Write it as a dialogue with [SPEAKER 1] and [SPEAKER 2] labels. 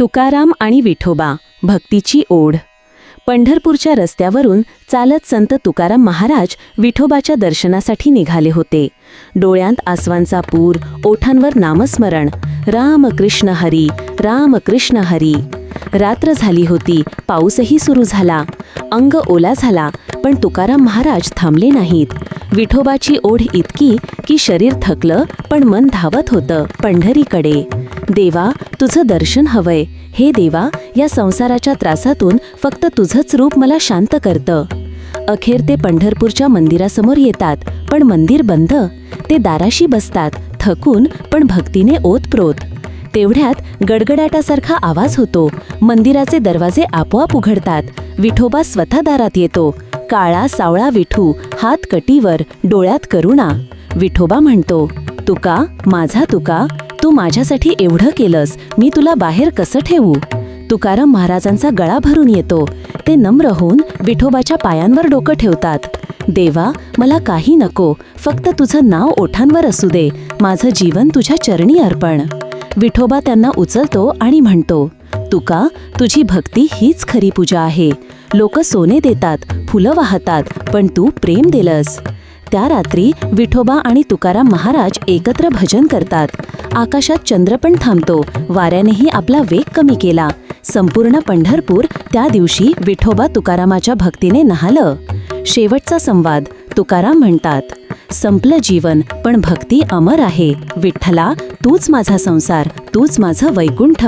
[SPEAKER 1] तुकाराम आणि विठोबा भक्तीची ओढ. पंढरपूरच्या रस्त्यावरून चालत संत तुकाराम महाराज विठोबाच्या दर्शनासाठी निघाले होते. डोळ्यांत आसवांचा पूर ओठांवर नामस्मरण. राम कृष्ण हरी राम कृष्ण हरी. रात्र झाली होती पाऊसही सुरू झाला. अंग ओला झाला पण तुकाराम महाराज थांबले नाहीत. विठोबाची ओढ इतकी की शरीर थकलं पण मन धावत होतं पंढरीकडे. देवा तुझं दर्शन हवंय. हे देवा या संसाराच्या त्रासातून फक्त तुझंच रूप मला शांत करतं. अखेर ते पंढरपूरच्या मंदिरासमोर येतात पण मंदिर बंद. ते दाराशी बसतात थकून पण भक्तीने ओतप्रोत. तेवढ्यात गडगडाटासारखा आवाज होतो. मंदिराचे दरवाजे आपोआप उघडतात. विठोबा स्वतः दारात येतो. काळा सावळा विठू हात कटीवर डोळ्यात करुणा. विठोबा म्हणतो तुका माझा तुका तू माझ्यासाठी एवढं केलंस मी तुला बाहेर कसं ठेवू? तुकाराम महाराजांचा गळा भरून येतो. ते नम्र होऊन विठोबाच्या पायांवर डोकं ठेवतात. देवा मला काही नको फक्त तुझं नाव ओठांवर असू दे माझं जीवन तुझ्या चरणी अर्पण. विठोबा त्यांना उचलतो आणि म्हणतो तुका तुझी भक्ती हीच खरी पूजा आहे. लोक सोने देतात फुलं वाहतात पण तू प्रेम दिलंस. त्या रात्री विठोबा आणि तुकाराम महाराज एकत्र भजन करतात. आकाशात चंद्र पण थांबतो. वाऱ्यानेही आपला वेग कमी केला. संपूर्ण पंढरपूर त्या दिवशी विठोबा तुकारामाच्या भक्तीने नहालं. शेवटचा संवाद तुकाराम म्हणतात संपलं जीवन पण भक्ती अमर आहे. विठ्ठला तूच माझा संसार तूच माझं वैकुंठ.